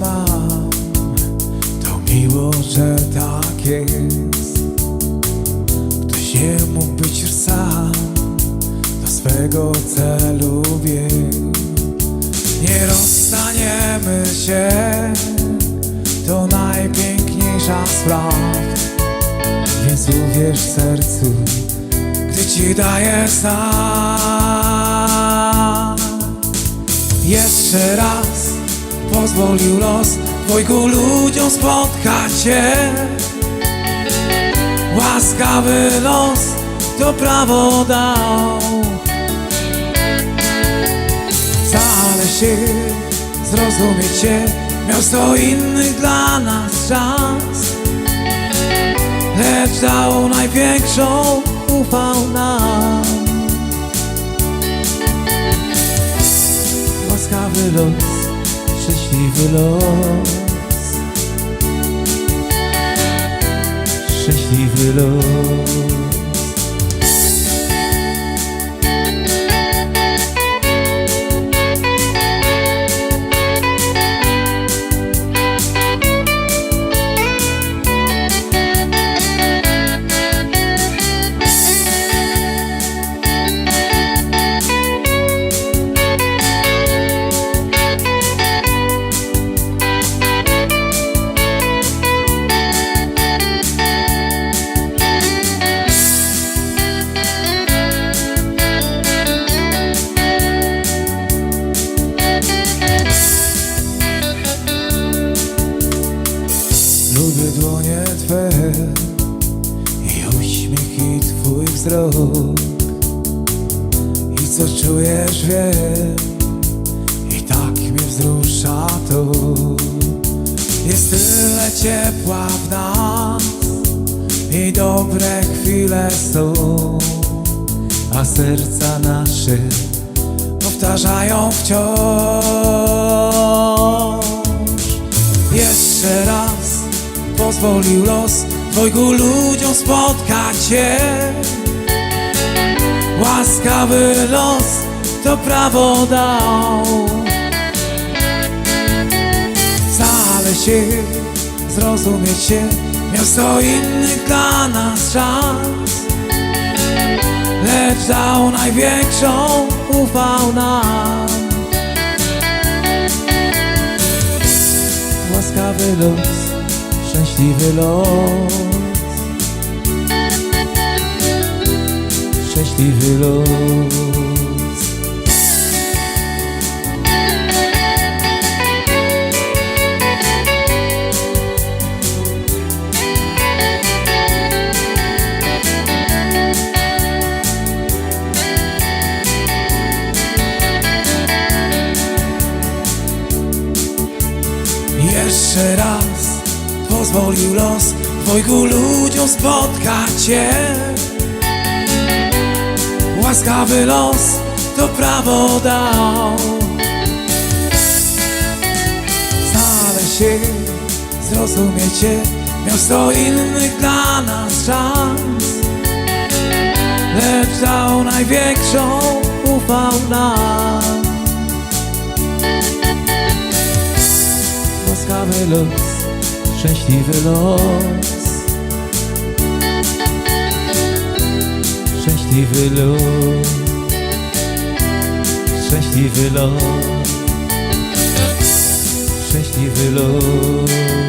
mam. To miło, że tak jest. Ktoś nie mógł być już sam. Do swego celu biegł Nie rozstaniemy się. To najpiękniejsza z prawd Więc uwierz sercu Gdy Ci daję znak jeszcze raz pozwolił los dwojgu ludziom spotkać się. Łaskawy los to prawo dał. Wcale się zrozumieć się miał sto innych dla nas szans. Lecz dał największą, ufał nam. Łaskawy los, szczęśliwy los. Szczęśliwy los. Wzrok. I co czujesz wiem. I tak mnie wzrusza to. Jest tyle ciepła w nas i dobre chwile są. A serca nasze powtarzają wciąż. Jeszcze raz pozwolił los dwojgu ludziom spotkać się Łaskawy los to prawo dał Wcale się zrozumieć się miał sto innych dla nas szans Lecz dał największą, ufał nam łaskawy los, szczęśliwy los. Szczęśliwy los. Jeszcze raz pozwolił los dwojgu ludziom spotkać się Łaskawy los to prawo dał. Wcale się zrozumieć się miał sto innych dla nas szans. Lecz dał największą, ufał nam. Łaskawy los, szczęśliwy los. Szczęśliwy los, szczęśliwy los, szczęśliwy los.